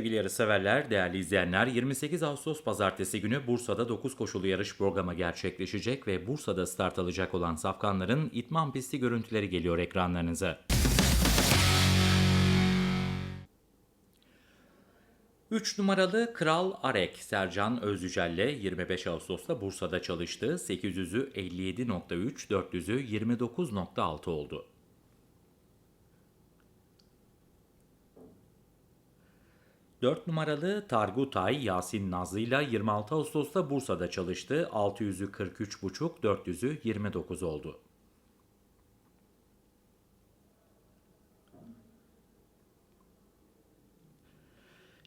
sevgili yarışseverler, değerli izleyenler. 28 Ağustos pazartesi günü Bursa'da 9 koşulu yarış programı gerçekleşecek ve Bursa'da start alacak olan safkanların itman pisti görüntüleri geliyor ekranlarınıza. 3 numaralı Kral Arek Sercan Özücel'le 25 Ağustos'ta Bursa'da çalıştı. 800'ü 57.3, 400'ü 29.6 oldu. 4 numaralı Targutay Yasin Nazlı ile 26 Ağustos'ta Bursa'da çalıştı. 600'ü 43,5, 400'ü 29 oldu.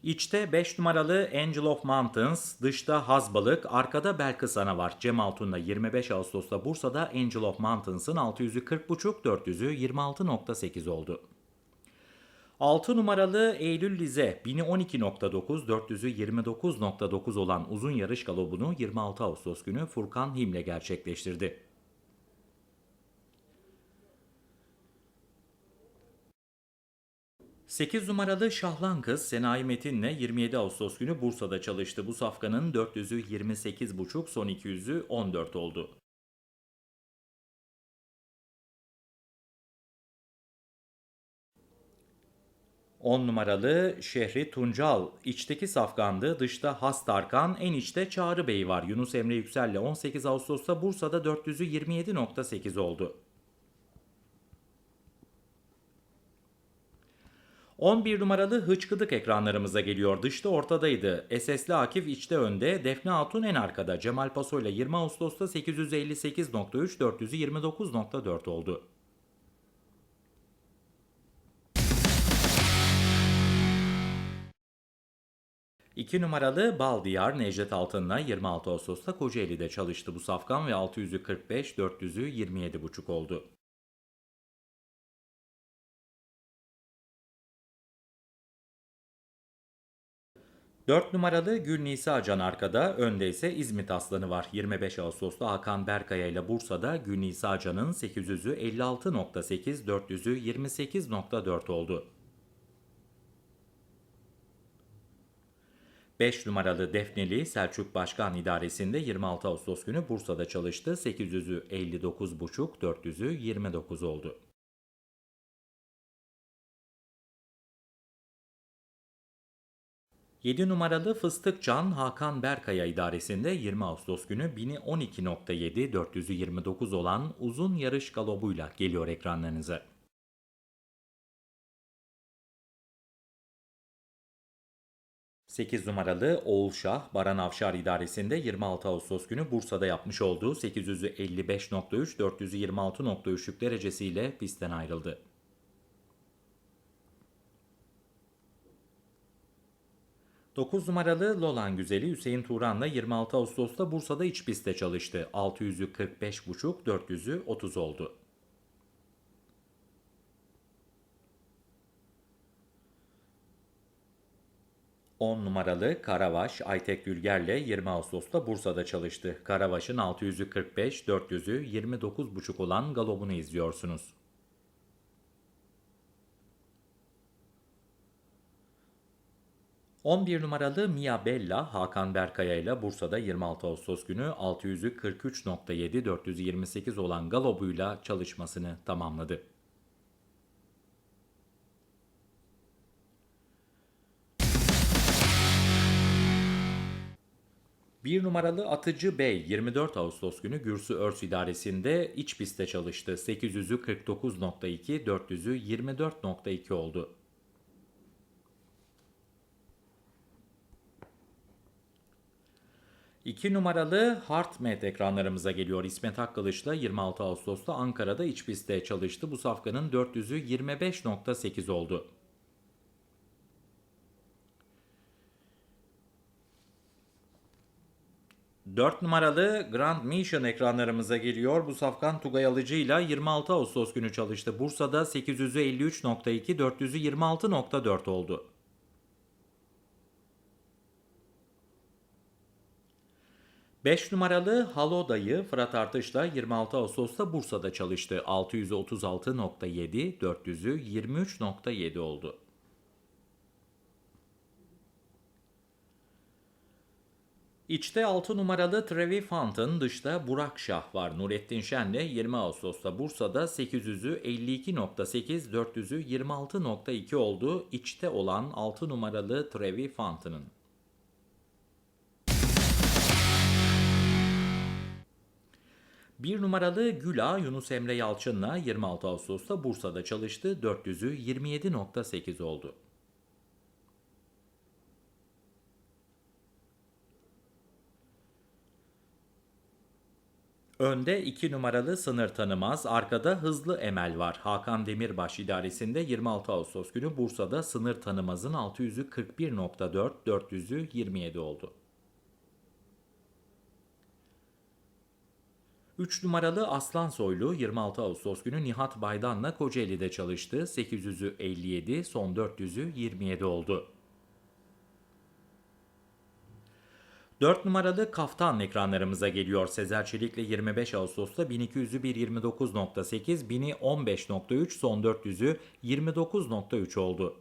İçte 5 numaralı Angel of Mountains, dışta Hazbalık, arkada Belkısan'a var. Cem Altun'la 25 Ağustos'ta Bursa'da Angel of Mountains'ın 640.5, 400'ü 26.8 oldu. 6 numaralı Eylül Lize 1012.9, 400'ü olan uzun yarış galobunu 26 Ağustos günü Furkan Him'le gerçekleştirdi. Sekiz numaralı Şahlan Kız Senayi Metin'le 27 Ağustos günü Bursa'da çalıştı. Bu safkanın 400'ü 28,5 son 200'ü 14 oldu. 10 numaralı Şehri Tuncal, içteki Safkandı, dışta Hastarkan, en içte Çağrı Bey var. Yunus Emre Yüksel'le 18 Ağustos'ta Bursa'da 400'ü 27.8 oldu. 11 numaralı Hıçkıdık ekranlarımıza geliyor. Dışta ortadaydı. SS'li Akif içte önde. Defne Hatun en arkada. Cemal Paso ile 20 Ağustos'ta 858.3, 429.4 oldu. 2 numaralı Baldiyar Necdet Altın'la 26 Ağustos'ta Kocaeli'de çalıştı bu safkan ve 600'ü 45, 400'ü 27,5 oldu. Dört numaralı Gül Nisa Can arkada, önde ise İzmit Aslanı var. 25 Ağustos'ta Hakan Berkaya ile Bursa'da Gül Nisa Can'ın 800'ü 56.8, 400'ü 28.4 oldu. 5 numaralı Defneli Selçuk Başkan İdaresi'nde 26 Ağustos günü Bursa'da çalıştı. 800'ü 400'ü 29 oldu. Yedi numaralı Fıstıkcan Hakan Berkaya idaresinde 20 Ağustos günü 1012.7 429 olan uzun yarış galobuyla geliyor ekranlarınıza. 8 numaralı Oğulşah, Baran Avşar İdaresi'nde 26 Ağustos günü Bursa'da yapmış olduğu 855.3, 426.3'lük derecesiyle pistten ayrıldı. Dokuz numaralı Lolan Güzeli Hüseyin Turan'la 26 Ağustos'ta Bursa'da iç pistte çalıştı. 600'ü 400'ü 30 oldu. 10 numaralı Karavaş Aytek Gülger'le 20 Ağustos'ta Bursa'da çalıştı. Karavaş'ın 600'ü 45, 400'ü 29,5 olan galobunu izliyorsunuz. ...11 numaralı Mia Bella Hakan Berkaya ile Bursa'da 26 Ağustos günü 643.7-428 olan galobuyla çalışmasını tamamladı. Bir numaralı Atıcı Bey 24 Ağustos günü Gürsü Örs İdaresi'nde iç pistte çalıştı. 800'ü 49.2, 400'ü 24.2 oldu. İki numaralı HeartMed ekranlarımıza geliyor. İsmet Akkılıç'la 26 Ağustos'ta Ankara'da iç pistte çalıştı. Bu safkanın 400'ü 25.8 oldu. 4 numaralı Grand Mission ekranlarımıza geliyor. Bu Safkan Tugay Alıcı ile 26 Ağustos günü çalıştı. Bursa'da 853.2, 426.4 oldu. Beş numaralı Halo Dayı Fırat Artış'la 26 Ağustos'ta Bursa'da çalıştı. 636.7, 423.7 oldu. İçte 6 numaralı Trevi Fountain, dışta Burak Şah var. Nurettin Şen'le 20 Ağustos'ta Bursa'da 800'ü 52.8, 400'ü 26.2 oldu. İçte olan 6 numaralı Trevi Fountain'ın. Bir numaralı Güla Yunus Emre Yalçın'la 26 Ağustos'ta Bursa'da çalıştı. 400'ü 27.8 oldu. Önde 2 numaralı sınır tanımaz, arkada hızlı emel var. Hakan Demirbaş idaresinde 26 Ağustos günü Bursa'da sınır tanımazın 600'ü 41.4, 400'ü 27 oldu. 3 numaralı Aslan Soylu 26 Ağustos günü Nihat Baydan'la Kocaeli'de çalıştı. 800'ü 57, son 400'ü 27 oldu. 4 numaralı kaftan ekranlarımıza geliyor. Sezer Çelik'le 25 Ağustos'ta 1200'ü 129.8, 1000'i 15.3, son 400'ü 29.3 oldu.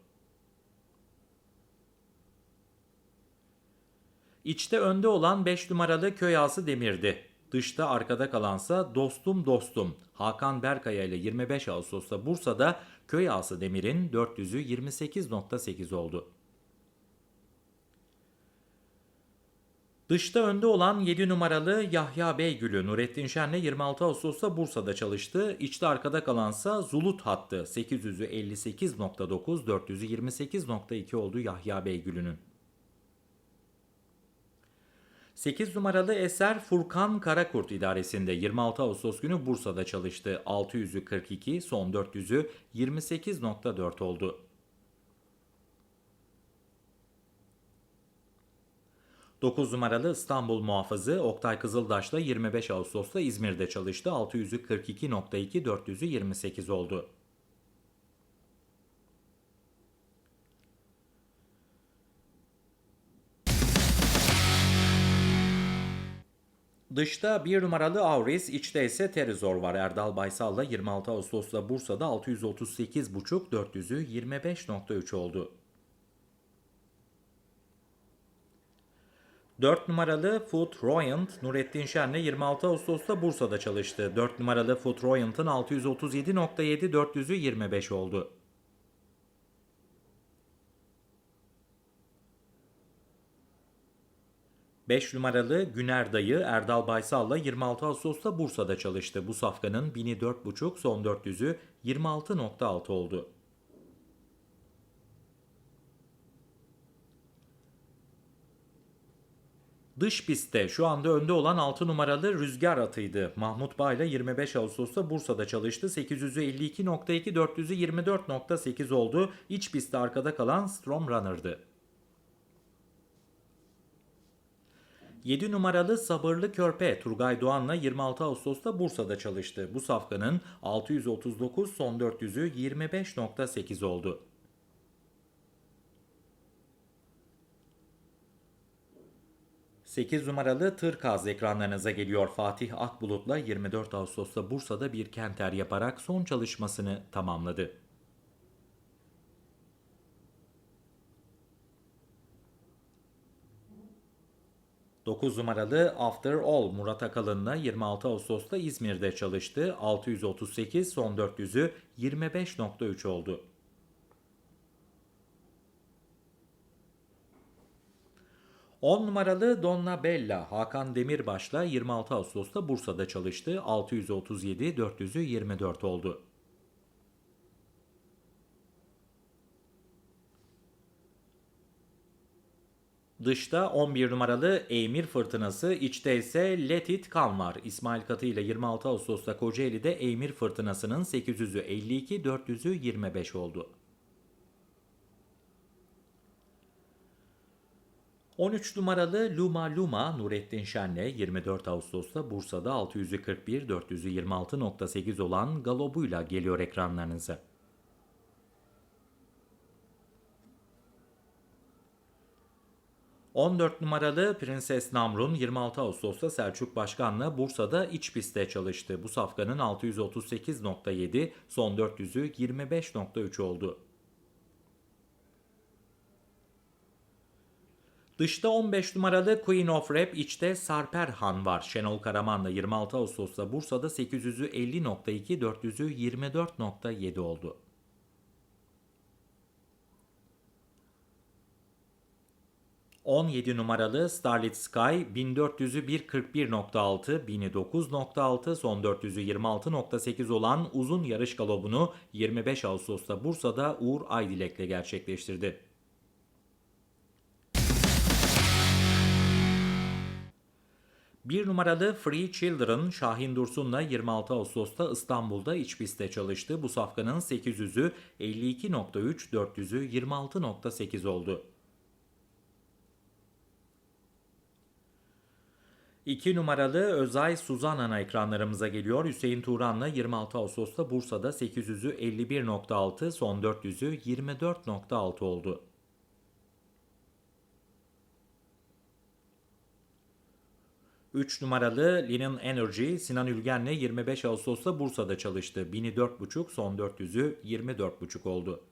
İçte önde olan 5 numaralı köy ağası demirdi. Dışta arkada kalansa Dostum Dostum Hakan Berkaya ile 25 Ağustos'ta Bursa'da köy ağası demirin 400'ü 28.8 oldu. Dışta önde olan 7 numaralı Yahya Beygül'ü Nurettin Şen'le 26 Ağustos'ta Bursa'da çalıştı. İçte arkada kalansa Zulut hattı 800'ü 58.9, 400'ü 28.2 oldu Yahya Beygül'ünün. 8 numaralı eser Furkan Karakurt idaresinde 26 Ağustos günü Bursa'da çalıştı. 600'ü 42, son 400'ü 28.4 oldu. 9 numaralı İstanbul muhafızı Oktay Kızıldaş'la 25 Ağustos'ta İzmir'de çalıştı. 600'ü 42.2, 400'ü 28 oldu. Dışta 1 numaralı Auris, içte ise Terizor var. Erdal Baysal'la 26 Ağustos'ta Bursa'da 638.5, 400'ü 25.3 oldu. 4 numaralı Foot Royant, Nurettin Şen'le 26 Ağustos'ta Bursa'da çalıştı. 4 numaralı Foot Royant'ın 637.7, 400'ü 25 oldu. Beş numaralı Güner Dayı Erdal Baysal'la 26 Ağustos'ta Bursa'da çalıştı. Bu safkanın 1000'i 4.5, son 400'ü 26.6 oldu. 'Dış pistte şu anda önde olan 6 numaralı Rüzgar atıydı. Mahmut Bay'la 25 Ağustos'ta Bursa'da çalıştı. 800'ü 52.2, 400'ü 24.8 oldu. İç pistte arkada kalan Strom Runner'dı. 7 numaralı Sabırlı Körpe Turgay Doğan'la 26 Ağustos'ta Bursa'da çalıştı. Bu safkanın 639 son 400'ü 25.8 oldu. 8 numaralı tır kaz ekranlarınıza geliyor. Fatih Akbulut'la 24 Ağustos'ta Bursa'da bir kenter yaparak son çalışmasını tamamladı. Dokuz numaralı After All Murat Akalın'la 26 Ağustos'ta İzmir'de çalıştı. 638 son 400'ü 25.3 oldu. 10 numaralı Donna Bella Hakan Demirbaş'la 26 Ağustos'ta Bursa'da çalıştı. 637, 400'ü 24 oldu. Dışta 11 numaralı Emir Fırtınası, içte ise Let It Come var. İsmail Katı ile 26 Ağustos'ta Kocaeli'de Emir Fırtınası'nın 800'ü 52, 400'ü 25 oldu. 13 numaralı Luma Luma Nurettin Şen'le 24 Ağustos'ta Bursa'da 641 426.8 olan galobuyla geliyor ekranlarınıza. ...14 numaralı Prenses Namrun 26 Ağustos'ta Selçuk Başkan'la Bursa'da iç pistte çalıştı. Bu safkanın 638.7, son 400'ü 25.3 oldu. Dışta 15 numaralı Queen of Rap, içte Sarper Han var. Şenol Karaman'la 26 Ağustos'ta Bursa'da 800'ü 50.2, 400'ü 24.7 oldu. ...17 numaralı Starlit Sky 1400'ü 1.41.6, 1000'i 9.6, son 400'ü 26.8 olan uzun yarış galobunu 25 Ağustos'ta Bursa'da Uğur Aydilek'le gerçekleştirdi. Bir numaralı Free Children Şahin Dursun'la 26 Ağustos'ta İstanbul'da iç pistte çalıştı. Bu safkanın 800'ü 52.3, 400'ü 26.8 oldu. 2 numaralı Özay Suzanana ekranlarımıza geliyor. Hüseyin Turan'la 26 Ağustos'ta Bursa'da 800'ü 51.6, son 400'ü 24.6 oldu. Üç numaralı Linen Energy Sinan Ülgen'le 25 Ağustos'ta Bursa'da çalıştı. 1000'i 4.5, son 400'ü 24.5 oldu.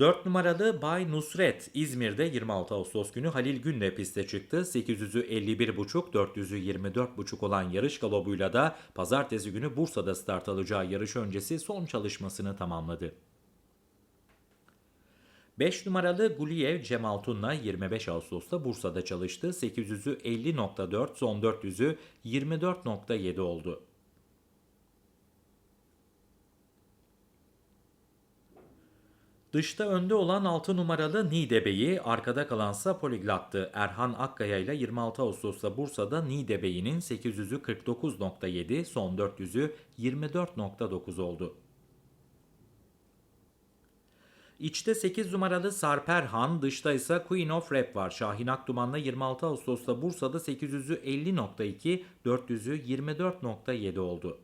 4 numaralı Bay Nusret İzmir'de 26 Ağustos günü Halil Gün'le piste çıktı. 800'ü 51.5, 400'ü 24.5 olan yarış galobuyla da pazartesi günü Bursa'da start alacağı yarış öncesi son çalışmasını tamamladı. 5 numaralı Guliyev Cem Altun'la 25 Ağustos'ta Bursa'da çalıştı. 800'ü 50.4, son 400'ü 24.7 oldu. Dışta önde olan 6 numaralı Nidebe'yi, arkada kalansa Poliglat'tı. Erhan Akkaya ile 26 Ağustos'ta Bursa'da Nidebe'nin 800'ü 49.7, son 400'ü 24.9 oldu. İçte 8 numaralı Sarperhan, dışta ise Queen of Rap var. Şahin Akduman'la 26 Ağustos'ta Bursa'da 800'ü 50.2, 400'ü 24.7 oldu.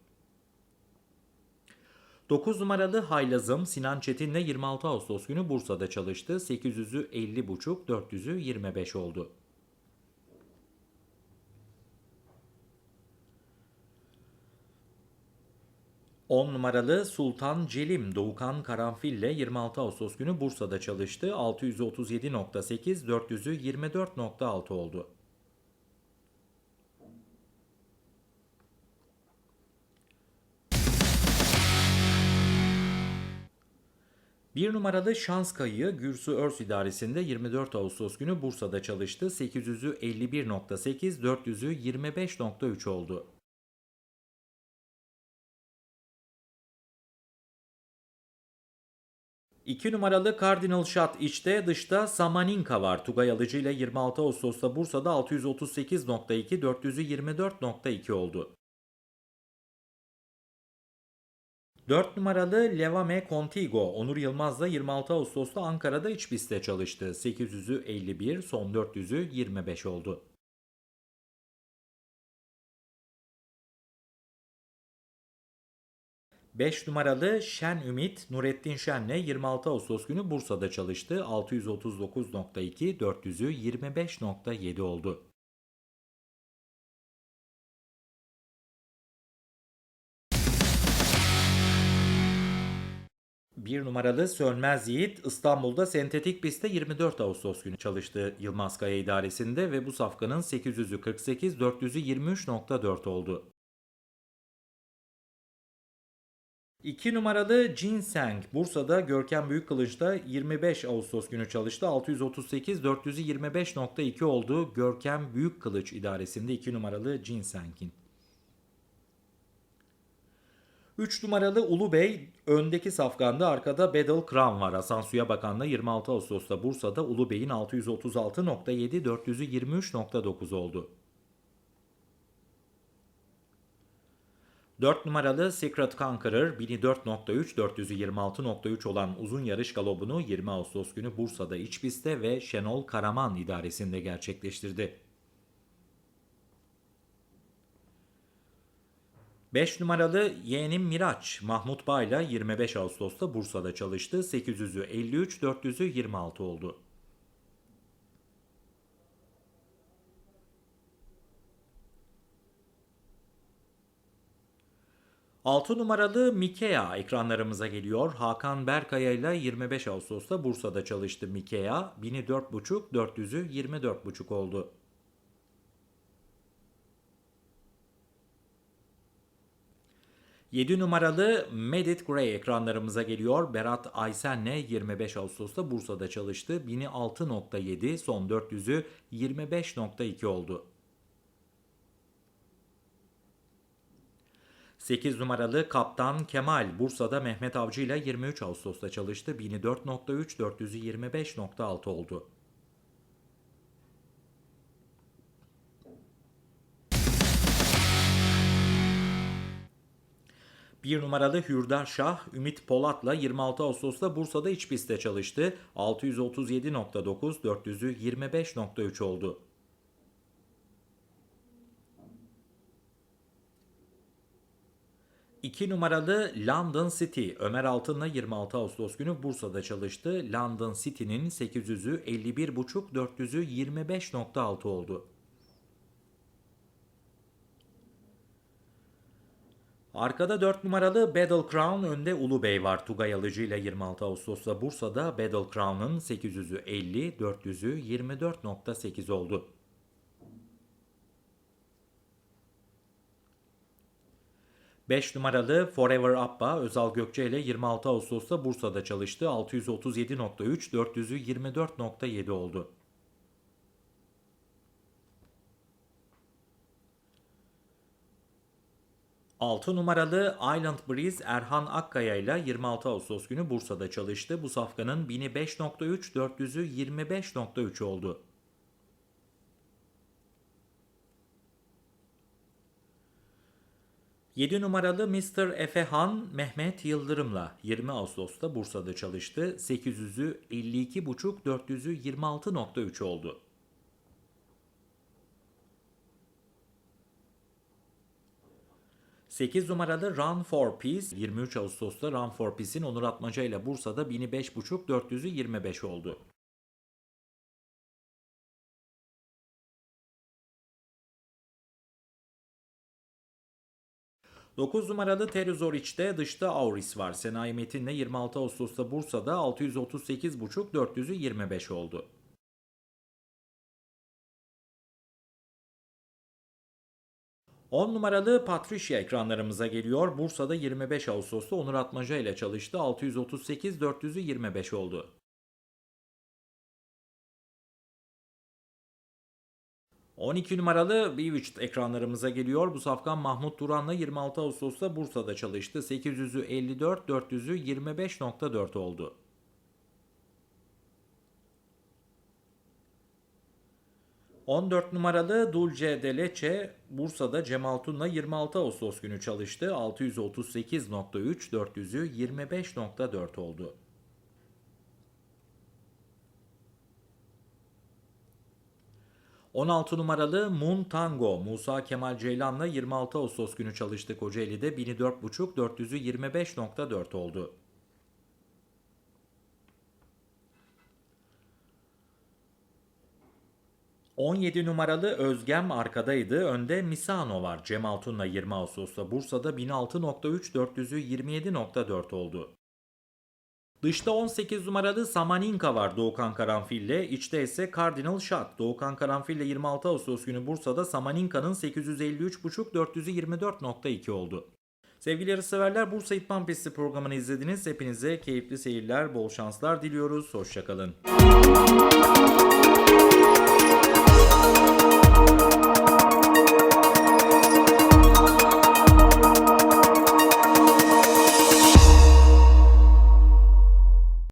9 numaralı Haylazım Sinan Çetin'le 26 Ağustos günü Bursa'da çalıştı. 800'ü 50.5, 400'ü 25 oldu. On numaralı Sultan Celim Doğukan Karanfil ile 26 Ağustos günü Bursa'da çalıştı. 637.8, 400'ü 24.6 oldu. 1 numaralı şans kayığı Gürsü Örs İdaresi'nde 24 Ağustos günü Bursa'da çalıştı. 800'ü 51.8, 400'ü 25.3 oldu. İki numaralı Cardinal Shot içte dışta Samaninka var. Tugay Alıcı ile 26 Ağustos'ta Bursa'da 638.2, 400'ü 24.2 oldu. 4 numaralı Levame Contigo Onur Yılmaz'la 26 Ağustos'ta Ankara'da iç pistte çalıştı. 800'ü 51, son 400'ü 25 oldu. Beş numaralı Şen Ümit Nurettin Şen'le 26 Ağustos günü Bursa'da çalıştı. 639.2, 400'ü 25.7 oldu. 1 numaralı Sönmez Yiğit İstanbul'da sentetik pistte 24 Ağustos günü çalıştı Yılmaz Kaya idaresinde ve bu safkanın 800'ü 48, 400'ü 23.4 oldu. 2 numaralı Ginseng Bursa'da Görkem Büyükkılıç'ta 25 Ağustos günü çalıştı. 638 400'ü 25.2 oldu. Görkem Büyükkılıç idaresinde 2 numaralı Ginseng'in. 3 numaralı Ulu Bey öndeki safkanda arkada Battle Crown var. Hasan Suya Bakan'la 26 Ağustos'ta Bursa'da Ulu Bey'in 636.7 400'ü 23.9 oldu. 4 numaralı Secret Conqueror 1004.3 400'ü 26.3 olan uzun yarış galobunu 20 Ağustos günü Bursa'da iç pistte ve Şenol Karaman idaresinde gerçekleştirdi. 5 numaralı yeğenim Miraç Mahmut Bay'la 25 Ağustos'ta Bursa'da çalıştı. 800'ü 53, 400'ü 26 oldu. 6 numaralı Mikea ekranlarımıza geliyor. Hakan Berkaya ile 25 Ağustos'ta Bursa'da çalıştı Mikea. 1000'i 4.5, 400'ü 24.5 oldu. Yedi numaralı Medit Grey ekranlarımıza geliyor. Berat Aysen'le 25 Ağustos'ta Bursa'da çalıştı. 1000'i 6.7, son 400'ü 25.2 oldu. 8 numaralı Kaptan Kemal Bursa'da Mehmet Avcı ile 23 Ağustos'ta çalıştı. 1000'i 4.3, 400'ü 25.6 oldu. Bir numaralı Hürdar Şah, Ümit Polat'la 26 Ağustos'ta Bursa'da iç pistte çalıştı. 637.9, 400'ü 25.3 oldu. İki numaralı London City, Ömer Altın'la 26 Ağustos günü Bursa'da çalıştı. London City'nin 800'ü 51.5, 400'ü 25.6 oldu. Arkada 4 numaralı Battle Crown, önde Ulu Bey var. Tugay Alıcı ile 26 Ağustos'ta Bursa'da Battle Crown'ın 800'ü 50, 400'ü 24.8 oldu. Beş numaralı Forever Abba Özal Gökçe ile 26 Ağustos'ta Bursa'da çalıştı. 637.3, 400'ü 24.7 oldu. Altı numaralı Island Breeze Erhan Akkaya ile 26 Ağustos günü Bursa'da çalıştı. Bu safkanın 1000'i 5.3, 400'ü 25.3 oldu. Yedi numaralı Mr. Efehan Mehmet Yıldırım'la 20 Ağustos'ta Bursa'da çalıştı. 800'ü 52.5, 400'ü 26.3 oldu. Sekiz numaralı Run for Peace 23 Ağustos'ta Run for Peace'in Onur Atmaca ile Bursa'da 1000'i 5.5, 400'ü 25 oldu. Dokuz numaralı Teruzoriç'te dışta Auris var. Senayi Metin'le 26 Ağustos'ta Bursa'da 638.5, 400'ü 25 oldu. On numaralı Patricia ekranlarımıza geliyor. Bursa'da 25 Ağustos'ta Onur Atmaca ile çalıştı. 638, 400'ü 25 oldu. ...12 numaralı Bewitched ekranlarımıza geliyor. Bu safkan Mahmut Duran'la 26 Ağustos'ta Bursa'da çalıştı. 800'ü 54, 400'ü 25.4 oldu. ...14 numaralı Dulce de Leche... ...Bursa'da Cemal Tun'la 26 Ağustos günü çalıştı. 638.3, 400'ü 25.4 oldu. ...16 numaralı Moon Tango... ...Musa Kemal Ceylan'la 26 Ağustos günü çalıştı Kocaeli'de... ...1000'i 4.5, 400'ü 25.4 oldu. 17 numaralı Özgem arkadaydı. Önde Misano var. Cem Altun'la 20 Ağustos'ta Bursa'da 1006.3, 400'ü 27.4 oldu. Dışta 18 numaralı Samaninka var Doğukan Karanfil'le. İçte ise Cardinal Shot. Doğukan Karanfil'le 26 Ağustos günü Bursa'da Samaninka'nın 853.5, 400'ü 24.2 oldu. Sevgili yarışseverler Bursa İtman Pisti programını izlediniz. Hepinize keyifli seyirler, bol şanslar diliyoruz. Hoşçakalın.